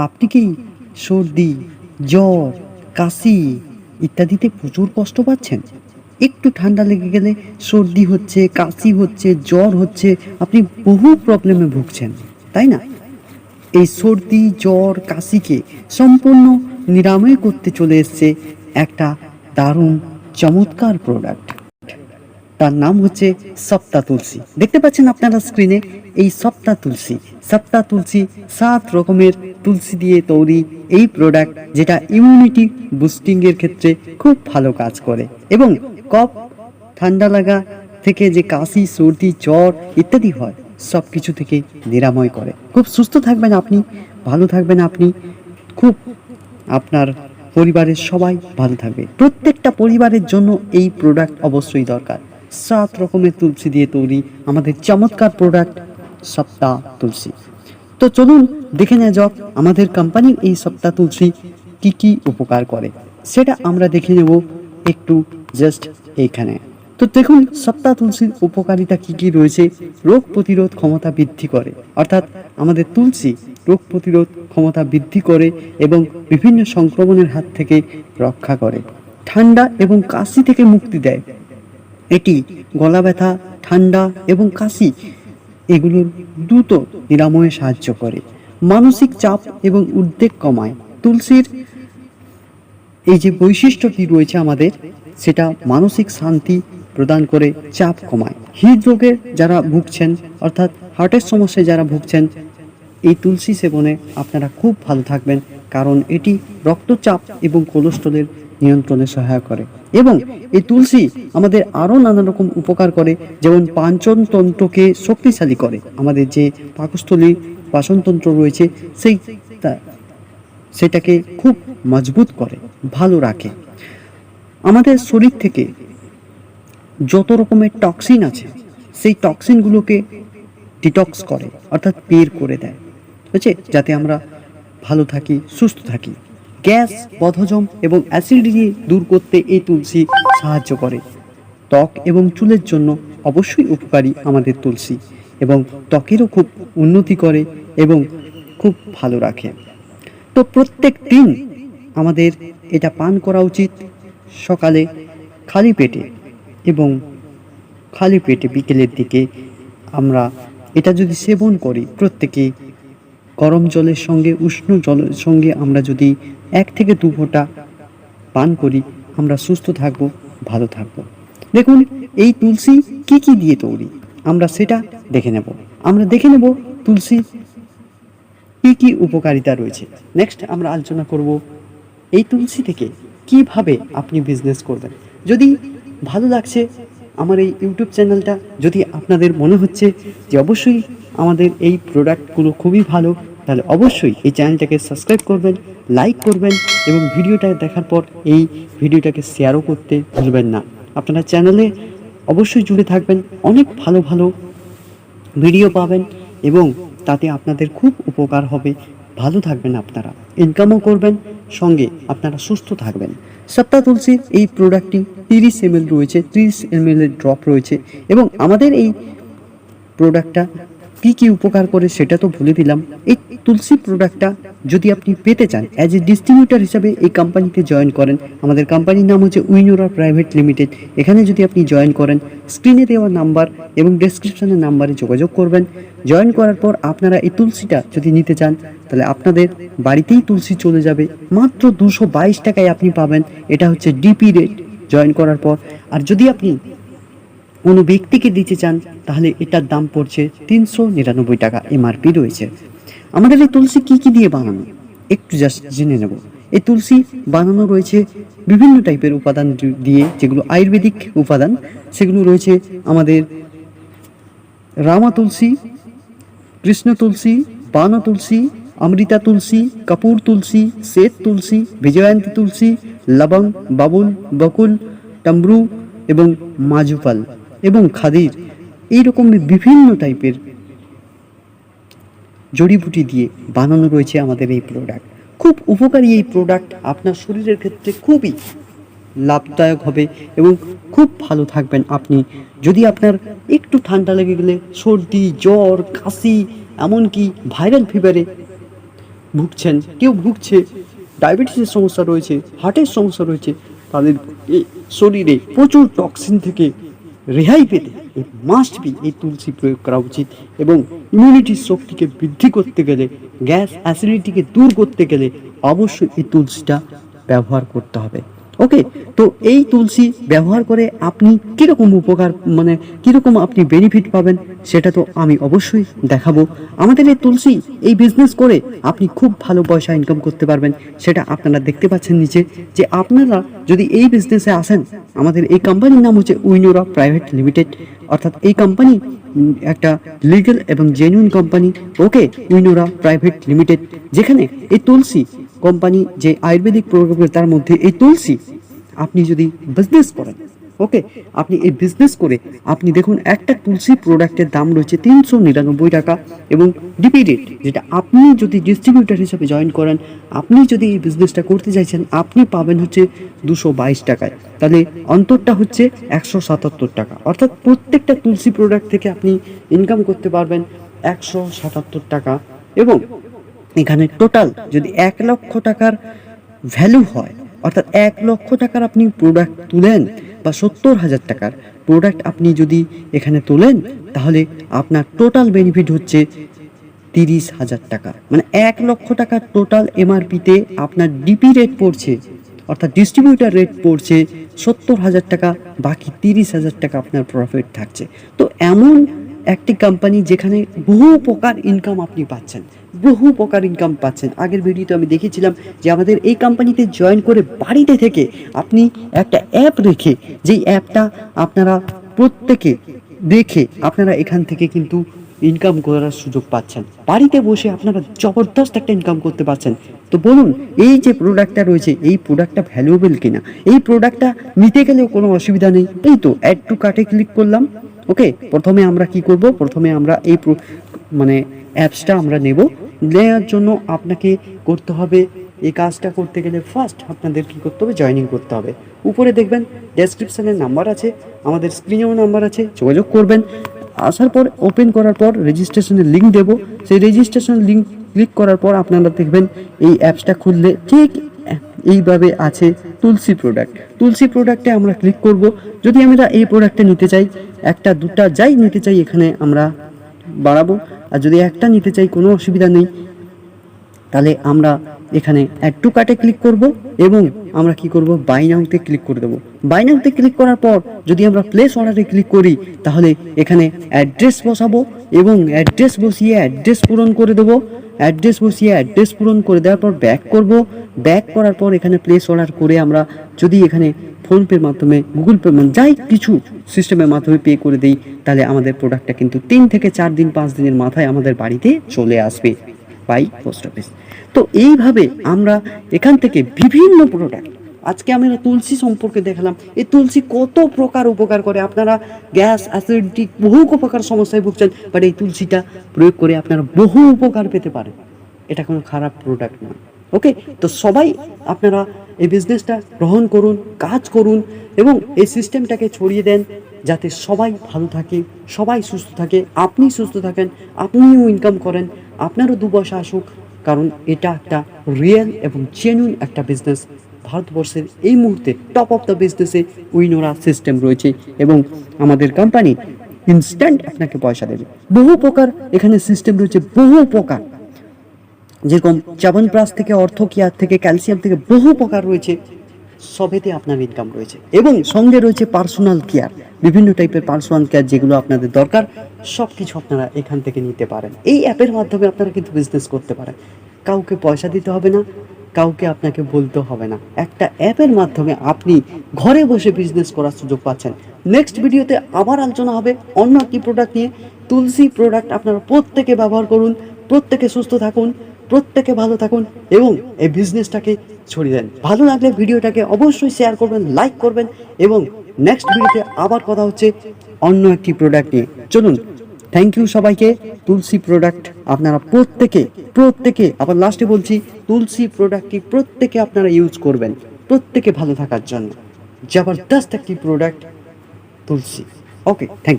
আপনি কি সর্দি, জ্বর, কাশি ইত্যাদিতে প্রচুর কষ্ট পাচ্ছেন? একটু ঠান্ডা লেগে গেলে সর্দি হচ্ছে, কাশি হচ্ছে, জ্বর হচ্ছে, আপনি বহু প্রবলেমে ভুগছেন, তাই না? এই সর্দি, জ্বর, কাশিকে সম্পূর্ণ নিরাময় করতে চলে এসছে একটা দারুণ চমৎকার প্রোডাক্ট তার নাম হচ্ছে সপ্তা তুলসী। দেখতে পাচ্ছেন আপনারা স্ক্রিনে এই সপ্তা তুলসী। সপ্তা তুলসী সাত রকমের তুলসী দিয়ে তৈরি এই প্রোডাক্ট যেটা ইমিউনিটি বুস্টিং এর ক্ষেত্রে খুব ভালো কাজ করে। এবং কফ, ঠান্ডা লাগা থেকে যে কাশি, সর্দি, জ্বর ইত্যাদি হয় সব কিছু থেকে নিরাময় করে। খুব সুস্থ থাকবেন আপনি, ভালো থাকবেন আপনি, খুব আপনার পরিবারের সবাই ভালো থাকবে। প্রত্যেকটা পরিবারের জন্য এই প্রোডাক্ট অবশ্যই দরকার। সাত রকমের তুলসী দিয়ে তৈরি আমাদের চমৎকার প্রোডাক্ট সপ্তাহ তুলসী। তো চলুন দেখে নেওয়া যাক আমাদের কোম্পানির এই সপ্তাহ তুলসী কি কি উপকার করে। সেটা আমরা দেখে নেব একটু জাস্ট এইখানে। তো দেখুন সপ্তাহ তুলসীর উপকারিতা কি কি রয়েছে? রোগ প্রতিরোধ ক্ষমতা বৃদ্ধি করে। অর্থাৎ আমাদের তুলসী রোগ প্রতিরোধ ক্ষমতা বৃদ্ধি করে এবং বিভিন্ন সংক্রমণের হাত থেকে রক্ষা করে। ঠান্ডা এবং কাশি থেকে মুক্তি দেয়। এটি গলা ব্যথা ঠান্ডা এবং কাশি, এগুলোর দ্রুত নিরাময়ে সাহায্য করে। মানসিক চাপ এবং উদ্বেগ কমায়। তুলসীর এই যে বৈশিষ্ট্যটি রয়েছে আমাদের, সেটা মানসিক শান্তি প্রদান করে চাপ কমায়। হৃদরোগে যারা ভুগছেন, অর্থাৎ হার্টের সমস্যায় যারা ভুগছেন, এই তুলসী সেবনে আপনারা খুব ভালো থাকবেন, কারণ এটি রক্তচাপ এবং কোলেস্ট্রলের নিয়ন্ত্রণে সহায়ক করে। এবং এই তুলসী আমাদের আরও নানা রকম উপকার করে, যেমন পাঞ্চনতন্ত্রকে শক্তিশালী করে। আমাদের যে পাকস্থলী পাচনতন্ত্র রয়েছে, সেই সেটাকে খুব মজবুত করে, ভালো রাখে। আমাদের শরীর থেকে যত রকমের টক্সিন আছে, সেই টক্সিনগুলোকে ডিটক্স করে, অর্থাৎ বের করে দেয়। বুঝছে? যাতে আমরা ভালো থাকি, সুস্থ থাকি। গ্যাস বদহজম এবং অ্যাসিডিটি দূর করতে এই তুলসী সাহায্য করে। ত্বক এবং চুলের জন্য অবশ্যই উপকারী আমাদের তুলসী এবং ত্বকেরও খুব উন্নতি করে এবং খুব ভালো রাখে। তো প্রত্যেক দিন আমাদের এটা পান করা উচিত সকালে খালি পেটে এবং খালি পেটে বিকেলের দিকে আমরা এটা যদি সেবন করি প্রত্যেকে গরম জলের সঙ্গে, উষ্ণ জলের সঙ্গে আমরা যদি এক থেকে দু ফোঁটা পান করি, আমরা সুস্থ থাকব, ভালো থাকব। দেখুন, এই তুলসী কি কি দিয়ে তৈরি? আমরা সেটা দেখে নেব। আমরা দেখে নেব তুলসী কি কি উপকারিতা রয়েছে। নেক্সট আমরা আলোচনা করব এই তুলসী থেকে কীভাবে আপনি বিজনেস করবেন। যদি ভালো লাগছে আমার এই ইউটিউব চ্যানেলটা যদি আপনাদের মনে হচ্ছে যে অবশ্যই আমাদের এই প্রোডাক্টগুলো খুবই ভালো, তাহলে অবশ্যই এই চ্যানেলটাকে সাবস্ক্রাইব করবেন, লাইক করবেন এবং ভিডিওটা দেখার পর এই ভিডিওটাকে শেয়ারও করতে ভুলবেন না। আপনারা চ্যানেলে অবশ্যই জুড়ে থাকবেন, অনেক ভালো ভালো ভিডিও পাবেন এবং তাতে আপনাদের খুব উপকার হবে। ভালো থাকবেন আপনারা। ইনকামও করবেন, সঙ্গে আপনারা সুস্থ থাকবেন। সপ্তাহ তুলসী, এই প্রোডাক্টটি তিরিশ এম রয়েছে, তিরিশ এম ড্রপ রয়েছে এবং আমাদের এই প্রোডাক্টটা কি কি উপকার করে সেটা তো ভুলে দিলাম। এই তুলসী প্রোডাক্টটা যদি আপনি পেতে চান অ্যাজ এ ডিস্ট্রিবিউটার হিসাবে এই কোম্পানিতে জয়েন করেন। আমাদের কোম্পানির নাম হচ্ছে উইনোরা প্রাইভেট লিমিটেড। এখানে যদি আপনি জয়েন করেন স্ক্রিনে দেওয়া নাম্বার এবং ডেসক্রিপশনের নাম্বারে যোগাযোগ করবেন। জয়েন করার পর আপনারা এই তুলসীটা যদি নিতে চান, তাহলে আপনাদের বাড়িতেই তুলসী চলে যাবে। মাত্র দুশো বাইশ টাকায় আপনি পাবেন। এটা হচ্ছে ডিপি রেট জয়েন করার পর। আর যদি আপনি কোনো ব্যক্তিকে দিতে চান, তাহলে এটার দাম পড়ছে তিনশো নিরানব্বই টাকা এমআরপি রয়েছে। আমাদের এই তুলসী কী কী দিয়ে বানানো? একটু জাস্ট জেনে নেব। এই তুলসী বানানো রয়েছে বিভিন্ন টাইপের উপাদান দিয়ে, যেগুলো আয়ুর্বেদিক উপাদান। সেগুলো রয়েছে আমাদের রামা তুলসী, কৃষ্ণ তুলসী, বান তুলসী, অমৃতা তুলসী, কাপুর তুলসী, শ্বেত তুলসী, বিজয়ন্তী তুলসী লবং বাবুল, বকুল টামরু এবং মাজুপাল এবং খাদির এই রকম বিভিন্ন টাইপের জড়িবুটি দিয়ে বানানো রয়েছে আমাদের এই প্রোডাক্ট খুব উপকারী এই প্রোডাক্ট আপনার শরীরের ক্ষেত্রে খুবই লাভদায়ক হবে এবং খুব ভালো থাকবেন আপনি। যদি আপনার একটু ঠান্ডা লেগে গেলে সর্দি, জ্বর, কাশি, এমনকি ভাইরাল ফিভারে ভুগছেন, কেউ ভুগছে ডায়াবেটিসের সমস্যা রয়েছে হার্টের সমস্যা রয়েছে, তাদের শরীরে প্রচুর টক্সিন থেকে রেহাই পেতে এই মাস্ট বি এই তুলসী প্রয়োগ করা উচিত এবং ইমিউনিটির শক্তিকে বৃদ্ধি করতে গেলে গ্যাস অ্যাসিডিটিকে দূর করতে গেলে অবশ্যই এই তুলসীটা ব্যবহার করতে হবে। ওকে তো এই তুলসী ব্যবহার করে আপনি কীরকম উপকার মানে কীরকম আপনি বেনিফিট পাবেন সেটা তো আমি অবশ্যই দেখাবো। আমাদের এই তুলসী, এই বিজনেস করে আপনি খুব ভালো পয়সা ইনকাম করতে পারবেন। সেটা আপনারা দেখতে পাচ্ছেন নিচে যে আপনারা যদি এই বিজনেসে আসেন, আমাদের এই কোম্পানির নাম হচ্ছে উইনোরা প্রাইভেট লিমিটেড অর্থাৎ এই কোম্পানি একটা লিগ্যাল এবং genuine company okay Winora private limited যেখানে এই তুলসী কোম্পানি যে আয়ুর্বেদিক প্রোগ্রাম তার মধ্যে এই তুলসী, আপনি যদি বিজনেস করেন ওকে আপনি এই বিজনেস করে আপনি দেখুন একটা তুলসী প্রোডাক্টের দাম রয়েছে তিনশো নিরানব্বই টাকা এবং ডিপি রেট যেটা আপনি যদি ডিস্ট্রিবিউটার হিসেবে জয়েন করেন, আপনি যদি এই বিজনেসটা করতে চাইছেন, আপনি পাবেন হচ্ছে দুশো বাইশ টাকায়। তাহলে অন্তরটা হচ্ছে একশো সাতাত্তর টাকা। অর্থাৎ প্রত্যেকটা তুলসী প্রোডাক্ট থেকে আপনি ইনকাম করতে পারবেন একশো সাতাত্তর টাকা এবং এখানে টোটাল যদি এক লক্ষ টাকার ভ্যালু হয়, অর্থাৎ এক লক্ষ টাকার আপনি প্রোডাক্ট তুলেন বা সত্তর হাজার টাকার প্রোডাক্ট আপনি যদি এখানে তোলেন, তাহলে আপনার টোটাল বেনিফিট হচ্ছে তিরিশ হাজার টাকা। মানে এক লক্ষ টাকার টোটাল এমআরপিতে আপনার ডিপি রেট পড়ছে, অর্থাৎ ডিস্ট্রিবিউটার রেট পড়ছে সত্তর হাজার টাকা, বাকি তিরিশ হাজার টাকা আপনার প্রফিট থাকছে। তো এমন একটি কোম্পানি যেখানে বহু প্রকার ইনকাম আপনি পাচ্ছেন। বহু প্রকার ইনকাম পাচ্ছেন। আগের ভিডিওতে আমি দেখেছিলাম যে আমাদের এই কোম্পানিতে জয়েন করে বাড়িতে থেকে আপনি একটা অ্যাপ রেখে যেই অ্যাপটা আপনারা প্রত্যেকে দেখে আপনারা এখান থেকে কিন্তু ইনকাম করার সুযোগ পাচ্ছেন। বাড়িতে বসে আপনারা জবরদস্ত একটা ইনকাম করতে পারছেন। তো বলুন, এই যে প্রোডাক্টটা রয়েছে, এই প্রোডাক্টটা ভ্যালুয়েবল কিনা? এই প্রোডাক্টটা নিতে গেলেও কোনো অসুবিধা নেই। এই তো অ্যাড টু কার্টে ক্লিক করলাম। ওকে প্রথমে আমরা কি করব? প্রথমে আমরা এই মানে অ্যাপসটা আমরা নেব। নেওয়ার জন্য আপনাকে করতে হবে, এই কাজটা করতে গেলে ফার্স্ট আপনাদের কি করতে হবে? জয়েনিং করতে হবে। উপরে দেখবেন ডেসক্রিপশনের নাম্বার আছে, আমাদের স্ক্রিনেও নাম্বার আছে, যোগাযোগ করবেন। আসার পর ওপেন করার পর রেজিস্ট্রেশনের লিঙ্ক দেব। সেই রেজিস্ট্রেশন লিঙ্ক ক্লিক করার পর, আপনারা দেখবেন, এই অ্যাপসটা খুললে ঠিক এইভাবে আছে তুলসী প্রোডাক্ট তুলসী প্রোডাক্টে আমরা ক্লিক করব। যদি আমরা এই প্রোডাক্টটা নিতে চাই, একটা, দুটা, যাই নিতে চাই, এখানে আমরা বাড়াবো আর যদি একটা নিতে চাই, কোনো অসুবিধা নেই। তাহলে আমরা এখানে অ্যাড টু কার্টে ক্লিক করব এবং আমরা কি করব? বাই নাউতে ক্লিক করে দেবো। বাই নাউতে ক্লিক করার পর যদি আমরা প্লেস অর্ডারে ক্লিক করি, তাহলে এখানে অ্যাড্রেস বসাবো এবং অ্যাড্রেস বসিয়ে অ্যাড্রেস পূরণ করে দেবো। অ্যাড্রেস বসিয়ে অ্যাড্রেস পূরণ করে দেওয়ার পর ব্যাক করব। ব্যাক করার পর এখানে প্লেস অর্ডার করে আমরা যদি এখানে ফোনপের মাধ্যমে গুগল পে যাই কিছু সিস্টেমের মাধ্যমে পে করে দিই, তাহলে আমাদের প্রোডাক্টটা কিন্তু তিন থেকে চার দিন, পাঁচ দিনের মাথায় আমাদের বাড়িতে চলে আসবে বাই পোস্ট অফিস তো এইভাবে আমরা এখান থেকে বিভিন্ন প্রোডাক্ট আজকে আমি তুলসী সম্পর্কে দেখলাম। এই তুলসী কত প্রকার উপকার করে। আপনারা গ্যাস অ্যাসিডিটি বহু প্রকার সমস্যায় ভুগছেন বাট এই তুলসীটা প্রয়োগ করে আপনারা বহু উপকার পেতে পারেন এটা কোনো খারাপ প্রোডাক্ট নয় ওকে তো সবাই আপনারা এই বিজনেসটা গ্রহণ করুন, কাজ করুন, এবং এই সিস্টেমটাকে ছড়িয়ে দেন, যাতে সবাই ভালো থাকে, সবাই সুস্থ থাকে, আপনি সুস্থ থাকেন, আপনিও ইনকাম করেন, আপনারও দু পয়সা আসুক, কারণ এটা একটা রিয়েল এবং জেনুইন একটা বিজনেস ভারতবর্ষের এই মুহূর্তে টপ অফ দ্য বিজনেসে উইনোরা সিস্টেম রয়েছে এবং আমাদের কোম্পানি ইনস্ট্যান্ট আপনাকে পয়সা দেবে। বহু প্রকার এখানে সিস্টেম রয়েছে, বহু প্রকার যেরকম চাবন প্লাস থেকে অর্থ, কেয়ার থেকে ক্যালসিয়াম থেকে বহু প্রকার রয়েছে, সবেতে আপনার ইনকাম রয়েছে। এবং সঙ্গে রয়েছে পার্সোনাল কেয়ার বিভিন্ন টাইপের পার্সোনাল কেয়ার যেগুলো আপনাদের দরকার সব কিছু আপনারা এখান থেকে নিতে পারেন। এই অ্যাপের মাধ্যমে আপনারা কিন্তু বিজনেস করতে পারেন। কাউকে পয়সা দিতে হবে না কাউকে আপনাকে বলতে হবে না। একটা অ্যাপের মাধ্যমে আপনি ঘরে বসে বিজনেস করার সুযোগ পাচ্ছেন। নেক্সট ভিডিওতে আবার আলোচনা হবে অন্য একটি প্রোডাক্ট নিয়ে। তুলসী প্রোডাক্ট আপনারা প্রত্যেকে ব্যবহার করুন, প্রত্যেকে সুস্থ থাকুন, প্রত্যেকে ভালো থাকুন এবং এই বিজনেসটাকে ছড়িয়ে দেন। ভালো লাগলে ভিডিওটাকে অবশ্যই শেয়ার করবেন লাইক করবেন এবং নেক্সট ভিডিওতে আবার কথা হচ্ছে অন্য একটি প্রোডাক্ট নিয়ে। চলুন থ্যাংক ইউ সবাইকে। তুলসী প্রোডাক্ট আপনারা প্রত্যেকে প্রত্যেকে, আবার লাস্টে বলছি, তুলসী প্রোডাক্টটি প্রত্যেকে আপনারা ইউজ করবেন, প্রত্যেকে ভালো থাকার জন্য। জবরদস্ত একটি product Tulsi. Okay thank you